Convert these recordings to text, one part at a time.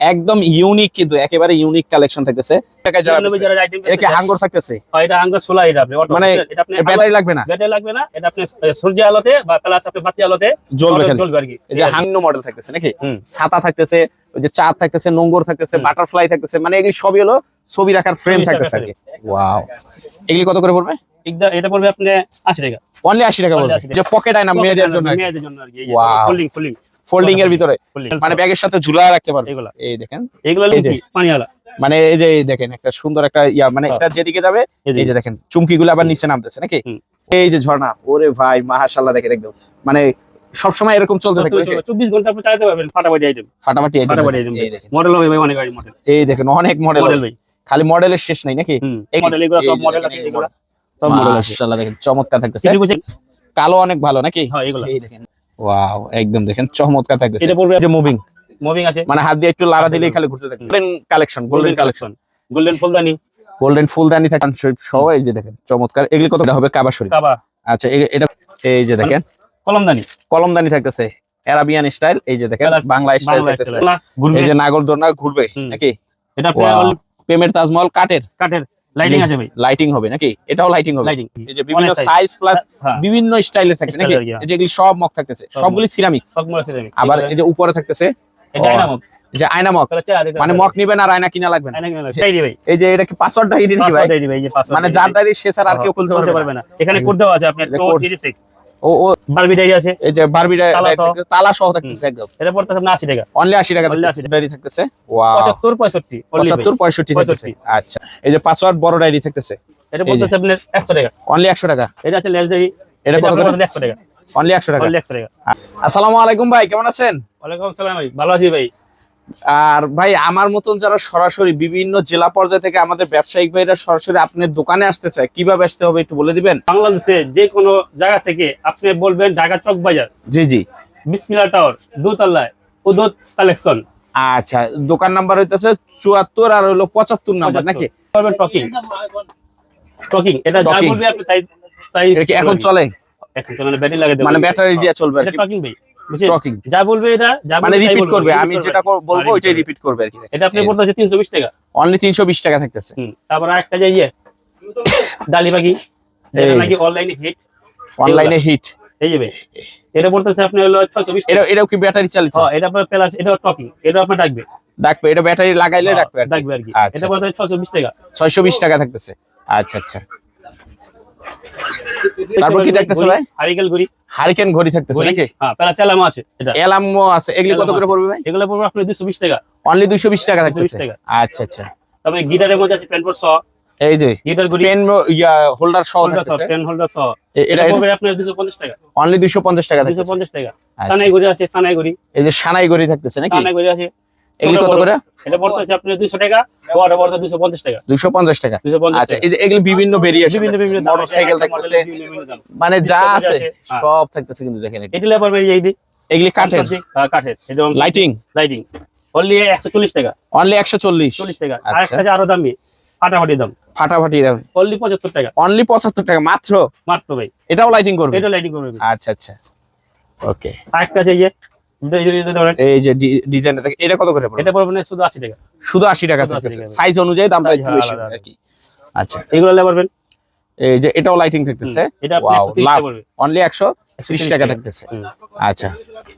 একদম ইউনিক কিন্তু একেবারে ইউনিক কালেকশন থাকতেছে। এটা হাঙ্গর থাকতেছে। এটা আঙ্গার সোলা এটা আপনি মানে এটা আপনি ব্যাটারি লাগবে না। ব্যাটারি লাগবে না এটা আপনি সূর্য আলোতে বা প্লাস আপনি বাতি আলোতে জ্বলবে auto জ্বলবে আর কি। এই যে মডেল থাকতেছে নাকি? ছাতা থাকতেছে ওই যে চাঁদ থাকতেছে নোঙ্গর থাকতেছে। বাটারফ্লাই থাকতেছে মানে এগুলি সবই হলো ছবি রাখার ফ্রেম থাকতেছে আর কি ওয়াও এগুলি কত করে পড়বে? এটা- পড়বে আপনি আশি টাকা। অনলি আশি টাকা Only বলবে 80 টাকা। যে পকেট আয়না মেয়েদের জন্য মেয়েদের জন্য আর কি. ফুলিং ফুলিং ফোল্ডিং এর ভিতরে। মানে ব্যাগের সাথে ঝুলা রাখতে পারবে। এগুলা। এই দেখেন। এগুলো পানিওয়ালা। মানে এই যে দেখেন একটা সুন্দর একটা ইয়া মানে হ্যাঁ। এটা যেদিকে যাবে এই যে। দেখেন চুমকি গুলো আবার নিচে নামতেছে নাকি? এই যে ঝর্ণা ওরে ভাই মাশাআল্লাহ দেখেন একদম। মানে সবসময় এরকম চলতে থাকবে নাকি? চব্বিশ ঘণ্টা আপনি চালাতে পারবেন ফাটাফাটি আইটেম ফাটাফাটি দেখেন, এই দেখেন। মডেল হবে ভাই অনেক গাড়ি মডেল এই দেখেন অনেক মডেল ভাই। খালি মডেলের শেষ নাই নাকি? এই- মডেল এগুলো সব মডেল আছে এগুলো সব মডেল আছে মাশাআল্লাহ দেখেন চমৎকার থাকতেছে। কালো অনেক ভালো নাকি? হ্যাঁ এগুলো। এই দেখেন। ওয়াও একদম দেখেন চমৎকার থাকতেছে এটা পড়বে যে মুভিং মুভিং আছে। মানে হাত দিয়ে একটু লাড়া দিলেই খালি ঘুরতে থাকে। Golden collection golden collection golden ফুলদানি। গোল্ডেন ফুলদানি থাকে। সহ এই যে দেখেন চমৎকার। এগুলি কত? হবে কাবা শরীফ। কাবা। আচ্ছা এটা এই যে দেখেন। কলমদানি। কলমদানি থাকতেছে। অ্যারাবিয়ান স্টাইল এই যে দেখেন বাংলা স্টাইল থাকতেছে। ঘুরবে। এই যে নাগরদোলনা ঘুরবে নাকি? এটা প্রেমের তাজমহল কাঠের। কাঠের। লাইটিং আছে ভাই। লাইটিং হবে নাকি? এটাও লাইটিং হবে। লাইটিং এই যে বিভিন্ন সাইজ প্লাস হ্যাঁ বিভিন্ন স্টাইলে থাকছে নাকি. এই যে এগুলি সব মক থাকতেছে। সবগুলি সিরামিক সবগুলো সিরামিক আবার এই যে উপরে থাকতেছে। এটা ও, যে আয়না দিতে মানে মক নিবেন আর আয়না কিনা লাগবে। এই যে এটা কি পাসওয়ার্ড ডাইরি নাকি ভাই? মানে যার ডাইরি সে ছাড়া আর কেউ খুলতে পারবে না। এখানে কোড দেওয়া আছে আপনার এটা টো code। 36 ও ও বারবি ডাইরি আছে। এই বারবি ডাইরি তালা সহ। থাকতেছে, তালা সহ থাকতেছে একদম। এটা পড়তে আপনার 80 টাকা। অনলি 80 টাকা Only থাকতেছে 80 ডাইরি থাকতেছে? ওয়াও 75 65 ভাই। 75 65 থাকতেছে। আচ্ছা এই যে পাসওয়ার্ড বড় ডাইরি থাকতেছে। এটা এই পড়তেছে আপনার 100 টাকা। অনলি 100 টাকা। এটা আছে লেস ডাইরি এটা এটা কত করে 100 টাকা। অনলি 100 টাকা। Only 100 টাকা। আসসালামু আলাইকুম ভাই কেমন আছেন? আসসালাম ভাই ভালো আছি ভাই। আর ভাই আমার মতন যারা সরাসরি বিভিন্ন জেলা পর্যায় থেকে আমাদের ব্যবসায়িক ভাইরা সরাসরি আপনার দোকানে আসতে চায় কীভাবে আসতে হবে একটু বলে দিবেন? বাংলাদেশে যে কোনো জায়গা থেকে আপনি বলবেন ঢাকা চক বাজার জি জি। বিসমিল্লাহ টাওয়ার দোতলায় উদত কালেকশন। আচ্ছা দোকান নাম্বার হইতেছে চুয়াত্তর আর হলো পঁচাত্তর নাম্বার নাকি? টকিং। টকিং এটা যা। বলবে আপনি তাই তাই এখন চলে? এখন মানে ব্যাটারি লাগে দেবো। মানে ব্যাটারি দিয়ে চলবে টকিং ভাই। টকিং যা বলবে এটা যা মানে রিপিট করবে আমি যেটা বলব হ্যাঁ, ওইটাই রিপিট করবে আর কি এটা আপনি বলতেছে তিনশো বিশ টাকা। অনলি তিনশো বিশ টাকা থাকতেছে। তারপর একটা যে ইয়ে ডালি পাখি এটা নাকি অনলাইনে হিট অনলাইনে হিট এই যাবে এটা বলতেছে আপনি হলো ছয়শো বিশ এটা এটাও কি ব্যাটারি চালিত? হ্যাঁ এটা আপনার প্লাস এটা টকিং এটা আপনার ডাকবে। ডাকবে এটা ব্যাটারি লাগাইলে হ্যাঁ, ডাকবে আর ডাকবে আর কি। আচ্ছা, এটা বলতে ছয়শো বিশ টাকা। ছয়শো বিশ টাকা থাকতেছে। আচ্ছা আচ্ছা। তারপর কি দেখতেছে ভাই? হারিকেল ঘুরি হারিকেন ঘড়ি থাকতেছে নাকি? হ্যাঁ প্লাস অ্যালার্ম আছে এটা। এলামও আছে। এগুলি কত করে পড়বে ভাই? এগুলো পড়বে আপনার দুশো বিশ টাকা। অনলি দুইশো বিশ টাকা থাকতেছে। আচ্ছা আচ্ছা। তারপরে গিটারের মধ্যে আছে পেনপোর্ট সহ এই যে গিটার ঘুরি পেন ইয়া হোল্ডার সহ থাকতেছে। পেন হোল্ডার সহ এটা পড়বে আপনার দুশো পঞ্চাশ টাকা। অনলি দুইশো পঞ্চাশ টাকা দুশো থাকতেছে। পঞ্চাশ টাকা। আচ্ছা। সানাই ঘুরি আছে সানাই ঘুরি এই যে সানাই ঘড়ি থাকতেছে নাকি? সানাই ঘুরি আছে। এগুলি কত করে? এটা পড়তেছে টাকা আচ্ছা এগুলি বিভিন্ন ভেরিয়েশন মোটরসাইকেল থাকতেছে। মানে যা আছে হ্যাঁ। সব থাকতেছে কিন্তু দেখেন এটি। লেবার এই এগুলি কাঠের? হ্যাঁ, কাঠের। এটা লাইটিং লাইটিং অনলি একশো চল্লিশ টাকা। অনলি একশো চল্লিশ? চল্লিশ টাকা। আচ্ছা। আরেকটা যে আরও দামি ফাটাফাটি দাম। ফাটাফাটি দাম। অনলি পঁচাত্তর টাকা। অনলি পঁচাত্তর টাকা মাত্র? মাত্র ভাই। এটাও লাইটিং করবে? এটা লাইটিং করবে আচ্ছা আচ্ছা। ওকে আরেকটা আছে যে এই যে- ডিজাইনটা থাকে এটা কত করে পড়বে? এটা পড়বে শুধু আশি টাকা? শুধু আশি টাকা থাকতেছে। সাইজ অনুযায়ী দামটা একটু বেশি আর কি। আচ্ছা। এগুলো লেবারবেন এই যে এটাও লাইটিং থাকতেছে। এটা আপনি 130 টাকা পড়বে। অনলি একশো ত্রিশ 130 টাকা টাকা। থাকতেছে। আচ্ছা।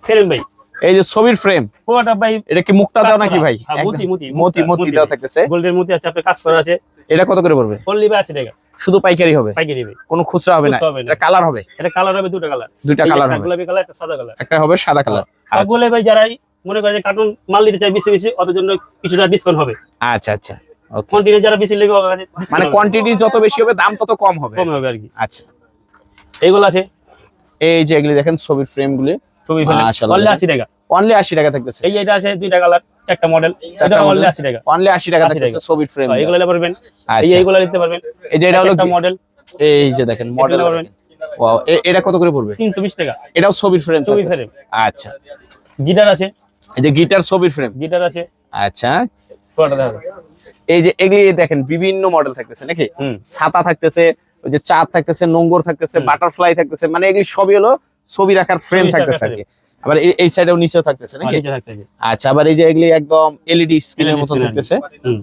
ফেরেন ভাই। এই যে ছবির ফ্রেম পুরোটা ভাই এটা কি মুক্তা দাও নাকি ভাই? হ্যাঁ, মতি, মতি, মতি মতি মতি। থাকতেছে। গোল্ডের মধ্যে আছে আপনার কাজ করা আছে। এটা কত করে পড়বে? অনলি ভাই আশি টাকা। শুধু পাইকারি হবে? পাইকারি ভাই। কোনো খুচরা হবে না? হবে এটা কালার হবে? এটা কালার হবে দুটো কালার দুটো কালার হবে। গোলাপি কালার একটা সাদা কালার একটা হবে সাদা কালার সবগুলো ভাই যারাই মনে করে যে কার্টুন মাল নিতে চায় বেশি বেশি ওদের জন্য কিছুটা ডিসকাউন্ট হবে। আচ্ছা আচ্ছা। কোয়ান্টিটি যারা বেশি নেবে মানে কোয়ান্টিটি যত বেশি হবে দাম তত কম হবে। কমে হবে আর কি। আচ্ছা। এইগুলো আছে। এই যে এগুলি দেখেন ছবির ফ্রেম গুলি। ছবি মাশাআল্লাহ। অনলি আশি টাকা। অনলি আশি টাকা থাকতেছে। এই এটা আছে দুইটা কালার চারটা মডেল এটা অনলি আশি টাকা। অনলি আশি টাকা 80 থাকতেছে। ছবির ফ্রেম এগুলো নিতে পারবেন? এই আচ্ছা। এইগুলো নিতে পারবেন। এই যে এটা হলো একটা মডেল এই যে দেখেন মডেল ওয়াও এটা কত করে পড়বে? তিনশো বিশ টাকা। এটাও ছবির ফ্রেম ছবির থাকতেছে। frame। আচ্ছা। গিটার আছে। এই যে গিটার ছবির ফ্রেম গিটার আছে। আচ্ছা। পুরোটা দেখা এই যে এগুলি দেখেন বিভিন্ন মডেল থাকতেছে নাকি? ছাতা থাকতেছে ওই যে চাঁদ থাকতেছে নোঙ্গর থাকতেছে বাটারফ্লাই থাকতেছে মানে এগুলি সবই হলো ছবি রাখার ফ্রেম থাকতেছে আর কি। আবার এই- সাইডেও নিচেও থাকতেছে নাকি। আচ্ছা আবার এই যে এগুলি একদম এলইডি স্ক্রিনের মতো। থাকতেছে।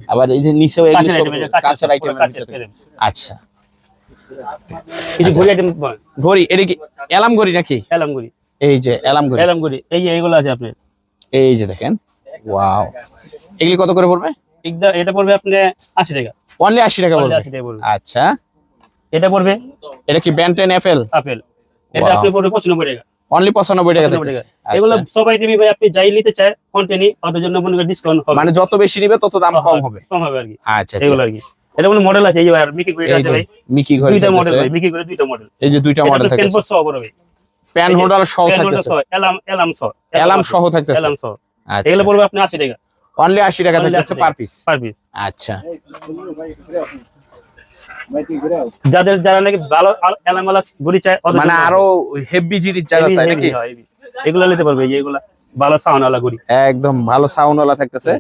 আবার এই যে নিচেও এগুলি সব কাঁচের আইটেম। আচ্ছা। কিছু ঘড়ি আইটেম ঘড়ি এটা কি অ্যালার্ম ঘড়ি নাকি? অ্যালাম ঘড়ি। এই যে অ্যালার্ম ঘড়ি। অ্যালাম ঘড়ি। এই যে এগুলো আছে আপনার। এই যে দেখেন। ওয়াও। এগুলি কত করে পড়বে? এটা পড়বে আপনি আশি টাকা। অনলি আশি টাকা Only পড়বে? আচ্ছা। এটা পড়বে এটা কি ব্যান্টেন এফএল আপেল এটা আপনি পড়বে পঁচানব্বই টাকা। অনলি পঁচানব্বই টাকা পঁচানব্বই থাকতেছে এগুলো আচ্ছা। সব আইটেমই ভাই আপনি যাই নিতে চায় কন্টেনি ওদের জন্য মনে করেন ডিসকাউন্ট হবে। মানে যত বেশি নিবে তত দাম কম হবে কম হবে আর কি। আচ্ছা আচ্ছা। এগুলো আর কি। এটা কোনো মডেল আছে? এই ভাই, মিকি ঘড়ি আছে ভাই। মিকি ঘড়ি দুইটা মডেল। ভাই মিকি ঘড়ি দুইটা মডেল এই যে দুইটা মডেল থাকতেছে। ফোর সহ পড়বে প্যান হোল্ডার সহ থাকতেছে। এলাম এলাম সহ। অ্যালার্ম সহ থাকতেছে। এলাম সহ। আচ্ছা। এগুলো পড়বে আপনি আশি টাকা। অনলি আশি টাকা Only থাকতেছে 80 পার পিস পার পিস আচ্ছা। যাদের যারা নাকি ভালো এলাম আলা ঘড়ি চায় মানে আরও হেভি জিনিস যারা চায় নাকি। এগুলো নিতে পারবে এই যে এগুলা ভালো সাউন্ড একদম ভালো সাউন্ড ওয়ালা থাকতেছে।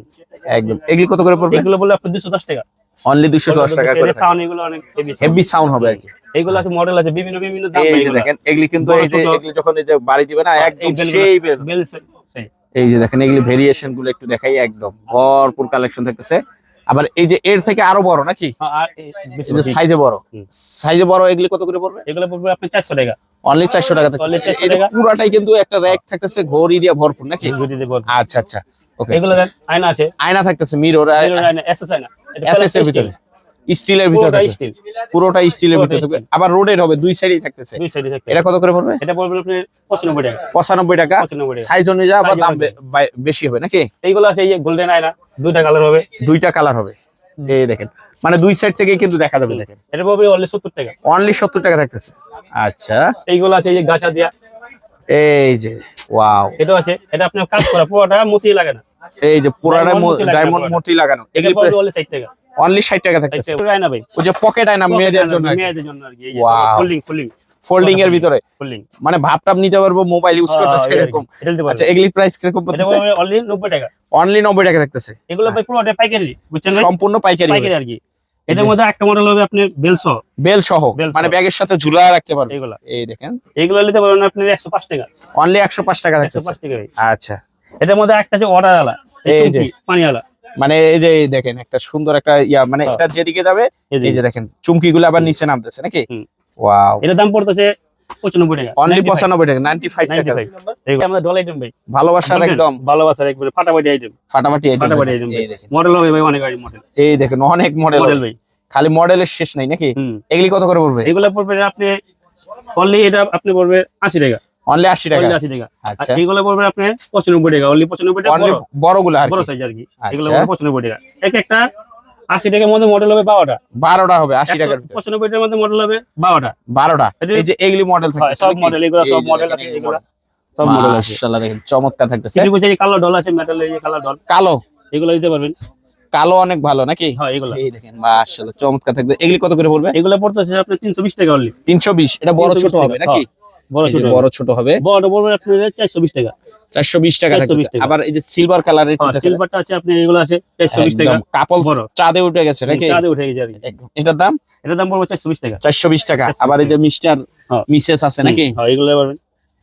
একদম। এগুলি কত করে পড়বে? এগুলো বলে আপনি দুশো দশ টাকা। অনলি দুশো দশ টাকা করে সাউন্ড এগুলো অনেক হেভি হেভি সাউন্ড হবে আর কি। এগুলো আছে মডেল আছে বিভিন্ন বিভিন্ন দাম এই যে দেখেন এগুলি কিন্তু এই যে এগুলি যখন এই যে বাড়ি দিবে না একদম সেই বেল বেল এই যে দেখেন এগুলি ভেরিয়েশনগুলো একটু দেখাই একদম। ভরপুর কালেকশন থাকতেছে। আবার এই যে এর থেকে আরও বড় নাকি? হ্যাঁ। সাইজে বড়। হুম। সাইজে বড় এগুলি কত করে পড়বে? এগুলো পড়বে আপনি চারশো টাকা। অনলি চারশো টাকা Only থাকতেছে। 400 এটা টাকা। পুরাটাই কিন্তু একটা র্যাক থাকতেছে ঘড়ি দিয়ে ভরপুর নাকি? আচ্ছা আচ্ছা। ওকে এগুলো আয়না আছে। আয়না থাকতেছে মিরর এসএস আয়না এটা এসএস এর ভিতরে। স্টিলের ভিতরে থাকবে। স্টিল। পুরোটা স্টিলের ভিতরে থাকবে। আবার রোডের হবে দুই সাইডেই থাকতেছে। দুই সাইডে থাকবে এটা কত করে পড়বে? এটা পড়বে আপনি পঁচানব্বই টাকা। পঁচানব্বই টাকা। সাইজ অনুযায়ী আবার দাম বেশি হবে নাকি? এইগুলো আছে এই যে গোল্ডেন আয়না দুইটা কালার হবে। দুইটা কালার হবে। এই দেখেন। মানে দুই সাইড থেকে কিন্তু দেখা যাবে দেখেন। এটা পড়বে অনলি সত্তর টাকা। অনলি সত্তর টাকা থাকতেছে। আচ্ছা। এইগুলো আছে এই যে গাছা দিয়া। এই যে ওয়াও এটা আছে। এটা আপনার কাজ করা পুরোটা মতি লাগে না এই যে পুরোটা Diamond মোতি লাগানো ডায়মন্ড এগুলি পড়বে অনলি ষাট টাকা। অনলি ষাট টাকা থাকতেছে। আয়না ভাই। ওই যে পকেট আয়না মেয়েদের জন্য মেয়েদের জন্য আর কি। এই যে Wow. ফুলিং ফুলিং ফোল্ডিং এর ভিতরে? ফুলিং মানে ভাবটাপ নিতে পারব মোবাইল ইউজ করতেছে এরকম। আচ্ছা এগুলি প্রাইস কীরকম পড়তেছে? অনলি নব্বই টাকা। অনলি নব্বই টাকা থাকতেছে। এগুলো ভাই পুরোটা পাইকারি বুঝছেন ভাই? সম্পূর্ণ পাইকারি পাইকারি আর কি। এটার মধ্যে একটা মডেল হবে বেলস বেল সহ বেল মানে ব্যাগের সাথে ঝুলা রাখতে পারবে। এগুলা। এই দেখেন। এগুলো নিতে পারবেন আপনি একশো পাঁচ টাকা। অনলি একশো পাঁচ টাকা একশো থাকতেছে পাঁচ টাকা ভাই। আচ্ছা। এটার মধ্যে একটা আছে অর্ডার আলা এই। যে। পানি আলা মানে এই যে দেখেন একটা সুন্দর একটা ইয়া মানে হ্যাঁ। এটা যেদিকে যাবে এই যে দেখেন চুমকি গুলো আবার নিচে নামতেছে নাকি। ওয়াও। এটার দাম পড়তেছে পঁচানব্বই টাকা অনলি 95 পঁচানব্বই টাকা নাইনটি ফাইভ টাকা 95 এগুলো আমাদের ডল আইটেম ভাই। ভালোবাসার বুঝলেন? একদম। ভালোবাসার একবারে ফাটাফাটি আইটেম ফাটাফাটি item ফাটাফাটি থাকতেছে। item এই দেখেন। মডেল হবে ভাই অনেক গাড়ি মডেল এই দেখেন অনেক মডেল মডেল খালি মডেলের শেষ নাই নাকি? এগুলি কত করে পড়বে? এগুলো পড়বে আপনি এটা আপনি পড়বে আশি টাকা। অনলি আশি টাকা। অনলি আশি টাকা। আর আচ্ছা এগুলো পড়বে আপনি পঁচানব্বই টাকা। অনলি পঁচানব্বই টাকা অনলি বড়। বড়গুলো আর বড় সাইজ আর কি। আচ্ছা। এগুলো পড়বে পঁচানব্বই টাকা। এক একটা আশি টাকার মধ্যে মডেল হবে বারোটা। বারোটা হবে আশি টাকার। ভিতরে। পঁচানব্বই টাকার মধ্যে মডেল হবে বারোটা। বারোটা। এটা- এই যে এগুলি মডেল হয়, থাকতেছে সব মডেল এগুলো সব মডেল আছে এগুলো। সব মডেল আছে। মাশাআল্লাহ দেখেন চমৎকার থাকতেছে। কিছু কিছু কালো ডল আছে মেটালের এই কালো ডল কালো? এগুলো দিতে পারবেন। কালো অনেক ভালো নাকি? হ্যাঁ এগুলো। এই দেখেন মাশাআল্লাহ চমৎকার থাকবে এগুলি কত করে পড়বে? এগুলো পড়তেছে আপনি তিনশো বিশ টাকা অনলি তিনশো বিশ এটা বড় ছোট হবে নাকি? বড় ছোট হবে। বড় চারশো বিশ টাকা। চারশো বিশ টাকা 420 থাকতেছে টাকা। আবার এই যে সিলভার কালারের সিলভারটা আছে আপনি এগুলো আছে চারশো বিশ টাকা। কাপল চাঁদে উঠে গেছে নাকি? চাঁদে উঠে গেছে একদম। এটার দাম? এটার দাম পড়বে চারশো বিশ টাকা। চারশো বিশ টাকা। আবার এই যে মিস্টার হ্যাঁ। মিসেস আছে নাকি? হ্যাঁ এগুলো পারবেন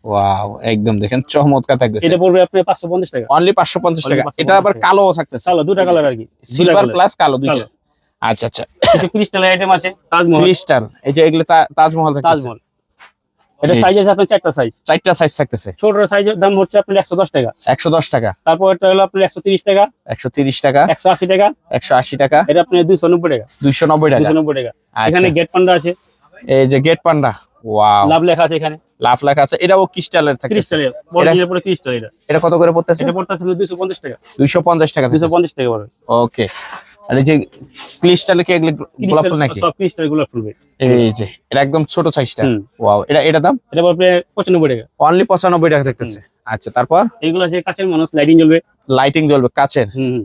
ওয়াও একদম দেখেন চমৎকার থাকতেছে। এটা পড়বে আপনি পাঁচশো পঞ্চাশ টাকা। অনলি পাঁচশো পঞ্চাশ Only টাকা। এটা আবার। কালো থাকতেছে। কালো দুটা কালার আর কি। সিলভার প্লাস কালো কালো। আচ্ছা আচ্ছা। ক্রিস্টাল আইটেম আছে তাজমহল। ক্রিস্টাল এই যে এগুলো তাজমহল তাজমহল। এটা সাইজ আছে আপনার চারটা সাইজ চারটা সাইজ থাকতেছে। ছোট সাইজের দাম হচ্ছে আপনার একশো দশ টাকা। একশো দশ টাকা। তারপর এটা হলো আপনার একশো তিরিশ টাকা। একশো তিরিশ টাকা। একশো আশি টাকা। একশো আশি টাকা। এটা আপনার দুশো নব্বই টাকা। দুইশো নব্বই টাকা। নব্বই টাকা। আচ্ছা। এখানে গেট পান্ডা আছে। এই যে গেট পান্ডা ওয়াও লাভ লেখা আছে এখানে। লাভ লেখা আছে। এটাও ক্রিস্টালের থাকতেছে। ক্রিস্টালের। অরিজিনাল পরে ক্রিস্টাল এটা। এটা কত করে পড়তেছে? এটা পড়তে আসলে পঞ্চাশ টাকা। দুইশো পঞ্চাশ টাকা দুশো পঞ্চাশ টাকা পড়বে। ওকে আর এই যে ক্রিস্টালে কি এগুলো গোলাপ ফুল নাকি? সব ক্রিস্টাল এই যে এটা একদম ছোট সাইজটা। ওয়াও এটা এটা দাম? এটা টাকা। অনলি টাকা থাকতেছে আচ্ছা তারপর? আছে কাছের মানুষ লাইটিং জ্বলবে। লাইটিং জ্বলবে হুম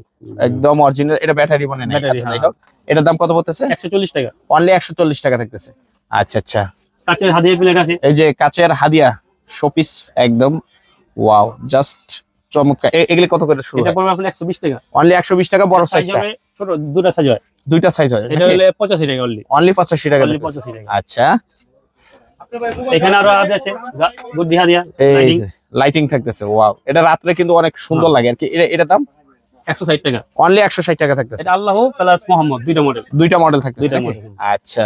একদম অরিজিনাল এটা ব্যাটারি আচ্ছা। হোক এটার দাম কত পড়তেছে? একশো চল্লিশ টাকা। অনলি একশো চল্লিশ টাকা থাকতেছে আচ্ছা আচ্ছা। হাদিয়া প্লেট আছে। এই যে কাচের হাদিয়া শোপিস একদম। ওয়াও জাস্ট চমৎকার। এগুলি কত করে শুরু এটা পড়বে আপনার একশো বিশ টাকা। অনলি একশো বিশ টাকা বড় সাইজটা ছোট দুটা সাইজ হয়। দুইটা সাইজ হয় এটা হলে পঁচাশি টাকা অনলি অনলি পঁচাশি টাকা অনলি থাকতেছে। পঁচাশি টাকা। আচ্ছা। এখানে আরও আছে। বুদ্ধি হাদিয়া এই লাইটিং থাকতেছে ওয়াও এটা রাত্রে কিন্তু অনেক সুন্দর লাগে আর কি। এটা এটা দাম? একশো ষাট টাকা। অনলি একশো ষাট টাকা থাকতেছে। এটা আল্লাহ প্লাস মোহাম্মদ দুইটা মডেল দুইটা মডেল থাকতেছে model। আচ্ছা।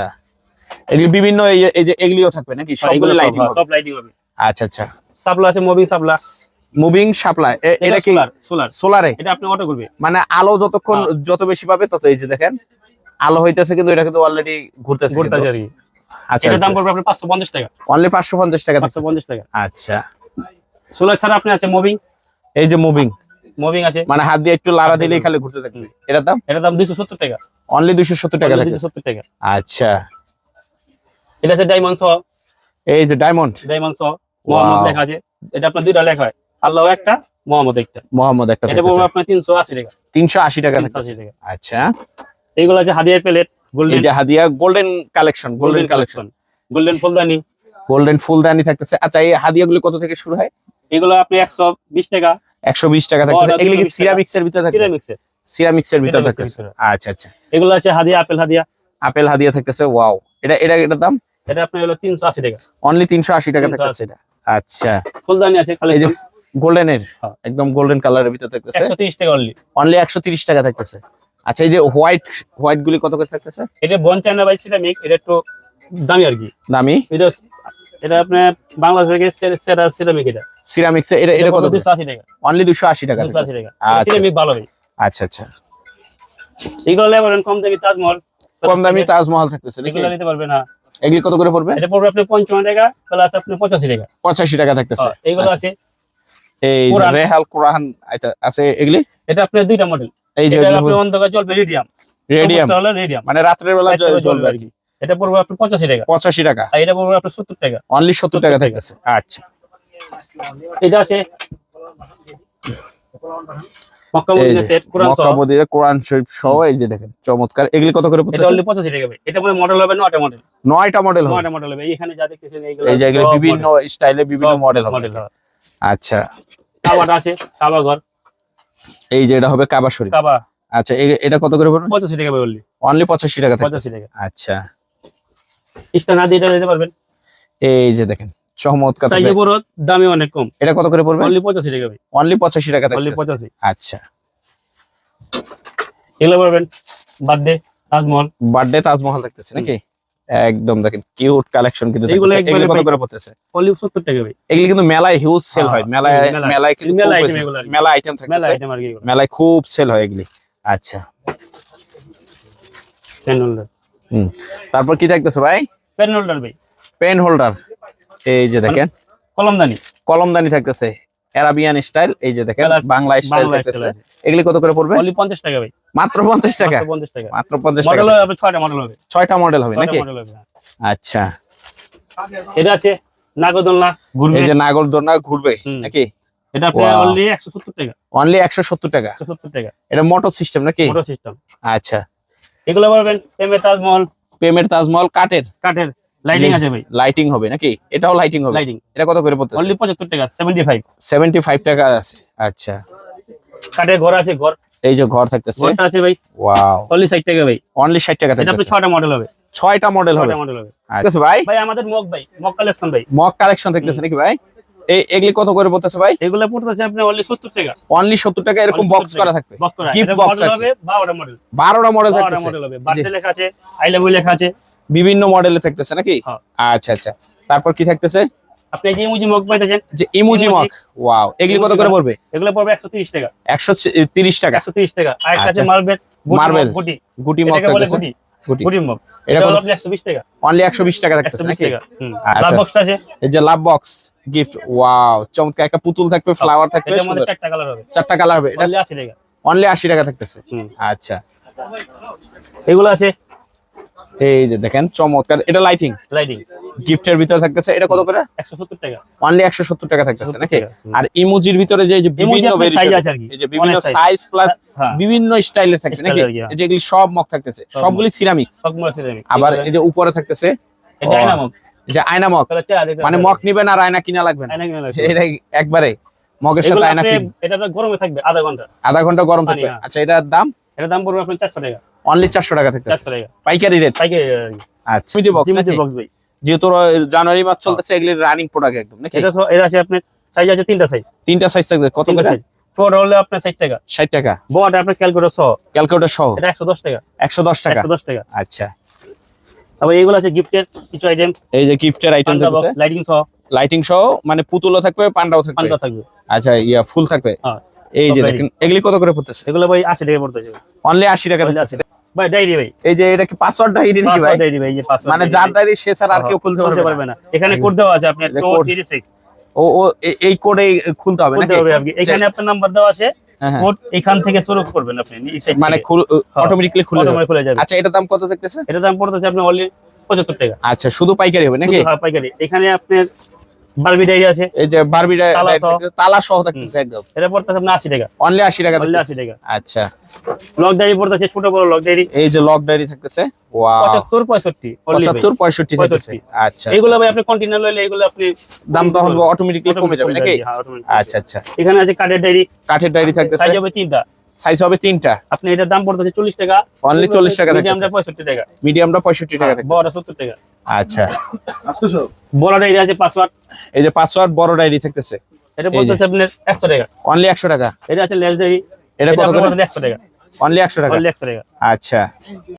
এগুলি বিভিন্ন এই- এই যে এগুলিও থাকবে নাকি? সবগুলো লাইটিং সব লাইটিং হবে। আচ্ছা আচ্ছা। সাবলা আছে মুভিং সাবলা মুভিং সাপ্লাই এটা এটা কি? সোলার সোলার এটা আপনি অটো করবে। মানে আলো যতক্ষণ হ্যাঁ। যত বেশি পাবে তত এই যে দেখেন আলো হইতেছে কিন্তু এটা কিন্তু অলরেডি ঘুরতেছে ঘুরতে আছে আর কি। আচ্ছা এটার দাম পড়বে আপনার পাঁচশো পঞ্চাশ টাকা। অনলি পাঁচশো পঞ্চাশ টাকা পাঁচশো থাকতেছে। পঞ্চাশ টাকা। আচ্ছা। সোলার ছাড়া আপনি আছে মুভিং এই যে মুভিং মুভিং আছে। মানে হাত দিয়ে একটু লাড়া দিলেই খালি ঘুরতে থাকবে এটার দাম? এটার দাম দুইশো সত্তর টাকা। অনলি দুইশো সত্তর টাকা থাকবে দুইশো সত্তর টাকা। আচ্ছা। এটা আছে ডায়মন্ড সহ। এই যে ডায়মন্ড ডায়মন্ড সহ। মোহাম্মদ লেখা আছে। এটা আপনার দুইটা লেখা হয়। আল্লাহ একটা মোহাম্মদ একটা মোহাম্মদ একটা এটা পড়বে আপনার তিনশো আশি টাকা। তিনশো আশি টাকা টাকা। আচ্ছা। এইগুলো আছে হাদিয়া প্লেট এই গোল্ডেন যে হাদিয়া golden collection golden collection golden ফুলদানি। গোল্ডেন ফুলদানি থাকতেছে। আচ্ছা এই হাদিয়াগুলি কত থেকে শুরু হয়? এগুলো আপনি একশো বিশ টাকা। একশো বিশ টাকা থাকতেছে। এগুলি কি 220 সিরামিক্স এর ভিতরে থাকবে সিরামিক্সের সিরামিক্স এর ভিতরে থাকতেছে। আচ্ছা আচ্ছা। এগুলো আছে হাদিয়া আপেল হাদিয়া। আপেল হাদিয়া থাকতেছে। ওয়াও এটা এটা এটার দাম? এটা আপনার হলো তিনশো আশি টাকা। অনলি তিনশো আশি টাকা 380 থাকতেছে এটা। আচ্ছা। ফুলদানি আছে খালি এই যে গোল্ডেনের হ্যাঁ। একদম গোল্ডেন কালারের ভিতরে থাকতেছে। একশো তিরিশ টাকা অনলি অনলি একশো তিরিশ টাকা থাকতেছে। আচ্ছা এই যে হোয়াইট হোয়াইট গুলি কত করে থাকতেছে? এটা বন চায়না বাই সিরামিক এটা একটু দামি আর কি। দামি? এটা এটা আপনার বাংলাদেশ থেকে সেরা সিরামিক এটা। সিরামিক্স এটা এটা কত দুশো আশি টাকা। অনলি দুশো আশি টাকা দুশো আশি থাকতেছে। টাকা। আচ্ছা। সিরামিক ভালো। হয় আচ্ছা আচ্ছা। এগুলো লেবার কম দামি তাজমহল। কম দামি তাজমহল থাকতেছে এগুলো নিতে পারবে না। এগুলি কত করে পড়বে? এটা পড়বে আপনি পঞ্চান্ন টাকা প্লাস আপনি পঁচাশি টাকা। পঁচাশি টাকা থাকতেছে। হ্যাঁ, এইগুলো আচ্ছা। আছে। এই। রেহাল কোরআন আছে এগুলি? এটা আপনার দুইটা মডেল এই যে আপনি অন্ধকার জ্বলবে রেডিয়াম রেডিয়াম হলো রেডিয়াম মানে রাত্রের বেলা জ্বলবে আর কি। এটা পড়বে আপনার টাকা। পঁচাশি টাকা। আর এটা পড়বে আপনার সত্তর টাকা। অনলি সত্তর টাকা 70 টাকা। থাকতেছে। আচ্ছা। এটা আছে কোরআন শরীফ সহ এই যে দেখেন চমৎকার। এগুলি কত করে এটা অনলি পঁচাশি টাকা এটা মানে মডেল হবে মডেল মডেল হবে। নয়টা মডেল হবে। এখানে যা দেখতেছেন এইগুলো এই জায়গায় বিভিন্ন স্টাইলে বিভিন্ন মডেল হবে। আচ্ছা। কাবাটা আছে কাবা ঘর। এই যে এটা হবে কাবা শরীফ। কাবা। আচ্ছা এটা কত করে পড়বে? পঁচাশি টাকা ভাই অনলি অনলি পঁচাশি টাকা থাকতেছে। পঁচাশি টাকা। আচ্ছা। ইস্টার না দিয়ে এটা নিতে পারবেন? এই যে দেখেন চমৎকার সাইজে বড় দামে অনেক কম। এটা কত করে পড়বে? অনলি পঁচাশি টাকা ভাই। অনলি পঁচাশি টাকা অনলি থাকতেছে। পঁচাশি। আচ্ছা। এগুলো পারবেন বার্থডে তাজমহল। বার্থডে তাজমহল থাকতেছে নাকি? একদম দেখেন কিউট কালেকশন কিন্তু এগুলো কত করে পড়তেছে? অনলি সত্তর টাকা ভাই। এগুলি কিন্তু মেলায় হিউজ সেল হ্যাঁ, হয় মেলায় মেলায়। কিন্তু মেলা item এগুলো মেলা আইটেম মেলা আইটেম আর কি মেলায় খুব সেল হয় এগুলি। আচ্ছা। পেন হোল্ডার হুম। তারপর কি থাকতেছে ভাই? পেন হোল্ডার ভাই। পেন হোল্ডার এই যে দেখেন। কলমদানি। কলমদানি থাকতেছে। অ্যারাবিয়ান স্টাইল এই যে দেখেন বাংলা স্টাইল এগুলি কত করে পড়বে? অনলি টাকা ভাই। মাত্র পঞ্চাশ টাকা? মাত্র পঞ্চাশ টাকা। মাত্র পঞ্চাশ টাকা। মডেল হবে মডেল হবে। মডেল হবে নাকি? হ্যাঁ। আচ্ছা। এটা আছে নাগরদোলনা ঘুরবে। এই যে নাগরদোলনা ঘুরবে নাকি? এটা অনলি টাকা। অনলি এটা মোটর সিস্টেম নাকি? মোটর সিস্টেম আচ্ছা। এগুলো এম তাজমহল প্রেমের তাজমহল কাঠের? কাঠের। লাইটিং আছে ভাই। লাইটিং হবে নাকি? এটাও লাইটিং হবে? লাইটিং এটা কত করে পড়তেছে? অনলি পঁচাত্তর টাকা সেভেন্টি ফাইভ সেভেন্টি ফাইভ টাকা আছে। আচ্ছা। কাঠের ঘর আছে ঘর। এই যে ঘর থাকতেছে। ঘরটা আছে ভাই। ওয়াও অনলি ষাট টাকা ভাই। অনলি ষাট টাকা এটা আপনার থাকতেছে। মডেল হবে। ছয়টা মডেল হবে। ছয়টা মডেল হবে। আচ্ছা ভাই। ভাই আমাদের মগ ভাই মগ কালেকশন ভাই। মক কালেকশন থাকতেছে নাকি ভাই? এই এগুলি কত করে পড়তেছে ভাই? এগুলো পড়তেছে আপনি অনলি সত্তর টাকা। অনলি সত্তর টাকা এরকম বক্স করা থাকবে। বক্স এটা আর কি। হবে বারোটা মডেল বারোটা মডেল বারোটা থাকতেছে। মডেল হবে। বার্থডে লেখা আছে আই লাভ লেখা আছে। বিভিন্ন মডেলে থাকতেছে নাকি? হ্যাঁ। আচ্ছা আচ্ছা। তারপর কি থাকতেছে? আপনি যে ইমুজি মগ পাইতেছেন যে ইমোজি Emoji। মক ওয়াও এগুলি কত করে পড়বে? এগুলো পড়বে টাকা। টাকা? টাকা। আর একটা আছে। মার্বেল গুটি গুটি। মক থাকতেছে? গুটি। গুটি। গুটি মগ এটা এটা কত? হলো একশো বিশ টাকা। অনলি একশো বিশ টাকা থাকতেছে নাকি? টাকা। হুম। লাভ বক্সটা আছে। এই যে লাভ বক্স গিফট ওয়াও চমৎকার। একটা পুতুল থাকবে ফ্লাওয়ার থাকবে এটার মধ্যে চারটা কালার হবে। চারটা কালার হবে। এটা অনলি আশি টাকা। অনলি আশি টাকা থাকতেছে। আচ্ছা। এগুলো আছে এই যে দেখেন চমৎকার। এটা লাইটিং লাইটিং গিফটের ভিতরে থাকতেছে। এটা কত করে? একশো সত্তর টাকা। অনলি একশো সত্তর টাকা থাকতেছে নাকি? আর ইমোজির ভিতরে যে যে বিভিন্ন variation, আছে আর কি, এই যে বিভিন্ন সাইজ প্লাস হ্যাঁ। বিভিন্ন স্টাইলের থাকছে নাকি। এই যে এগুলি সব মক থাকতেছে। সবগুলি সিরামিক্স সব মনে আছে আবার এই যে উপরে থাকতেছে এটা আয়না এই যে আয়না মক মানে। মক নিবেন আর আয়না কিনা লাগবে না। এটা একবারে মগের এগুলো সাথে আয়না এটা গরমে থাকবে আধা ঘণ্টা। আধা ঘণ্টা গরম থাকবে। হ্যাঁ। আচ্ছা এটার দাম? এটার দাম পড়বে আপনার চারশো টাকা। অনলি চারশো টাকা থাকতেছে। চারশো টাকা। পাইকারি রেট পাইকারি আচ্ছা। বক্স জিমিতি বক্স ভাই। যেহেতু জানুয়ারি মাস চলতেছে এগুলি রানিং প্রোডাক্ট একদম নাকি? এটা আছে আপনার সাইজ আছে তিনটা সাইজ তিনটা সাইজ থাকবে কত করে? সাইজ ছোট হলে আপনার ষাট টাকা। ষাট টাকা। বড় আপনার ক্যালকুলেটর সহ। ক্যালকুলেটর সহ? এটা একশো দশ টাকা। একশো দশ টাকা? একশো দশ টাকা। আচ্ছা। তারপর এইগুলো আছে গিফটের কিছু আইটেম এই যে গিফটের আইটেম থাকছে লাইটিং সহ। লাইটিং সহ মানে পুতুলও থাকবে পান্ডাও থাকবে? পান্ডা থাকবে। আচ্ছা ইয়া ফুল থাকবে? হ্যাঁ। এই যে দেখেন এগুলি কত করে পড়তেছে? এগুলো ভাই আশি টাকা পড়তেছে। অনলি আশি টাকা Only থাকতেছে। ভাই ডায়েরি ভাই। এই যে এটা কি পাসওয়ার্ড ডায়েরি নাকি ভাই? ডায়েরি ভাই এই যে পাসওয়ার্ড মানে যার ডায়েরি সে ছাড়া আর কেউ খুলতে পারবে না। এখানে কোড দেওয়া আছে আপনার এটা টো code। Three six O O এই কোডে খুলতে হবে খুলতে নাকি? হবে আপনি। এখানে আপনার নাম্বার দেওয়া আছে। হ্যাঁ, হ্যাঁ। কোড এখান থেকে শুরু করবেন আপনি মানে। হ্যাঁ। খুলে যাবে খুলে যাবে। আচ্ছা এটার দাম কত থাকতেছে? এটা দাম পড়তেছে আপনার অনলি পঁচাত্তর টাকা। আচ্ছা শুধু পাইকারি হবে নাকি? হ্যাঁ, পাইকারি। এখানে আপনার বারবি ডায়েরি আছে। এই যে বারবিটা তালা তালা সহ থাকতেছে একদম। এটা পড়তেছে আপনার আশি টাকা। অনলি আশি টাকা অনলি থাকতেছে। আশি টাকা। আচ্ছা। লক ডায়েরি পড়তেছে ছোট বড় লক ডায়েরি এই যে লক ডায়েরি থাকতেছে ওয়াও। পঁচাত্তর পঁয়ষট্টি only ভাই। পঁচাত্তর পঁয়ষট্টি থাকতেছে আচ্ছা। এইগুলো ভাই আপনি কন্টিনিউ লইলে এগুলো আপনি দাম তখন অটোমেটিকলি কমে যাবে নাকি? হ্যাঁ, আচ্ছা আচ্ছা। এখানে আছে কাঠের ডায়েরি কাঠের ডায়েরি থাকতেছে। সাইজ হবে তিনটা। সাইজ হবে তিনটা। আপনি এটার দাম পড়তেছে চল্লিশ টাকা। অনলি চল্লিশ টাকা মিডিয়ামটা পঁয়ষট্টি টাকা। মিডিয়ামটা পঁয়ষট্টি টাকা থাকতেছে বড় সত্তর টাকা। আচ্ছা। বড় ডায়েরি আছে পাসওয়ার্ড এই যে পাসওয়ার্ড বড় ডায়েরি থাকতেছে। এটা বলতেছে আপনি একশো টাকা। অনলি একশো টাকা? এটা আছে লেস ডায়েরি এটা কত করে? একশো টাকা। অনলি একশো টাকা? অনলি একশো টাকা। আচ্ছা।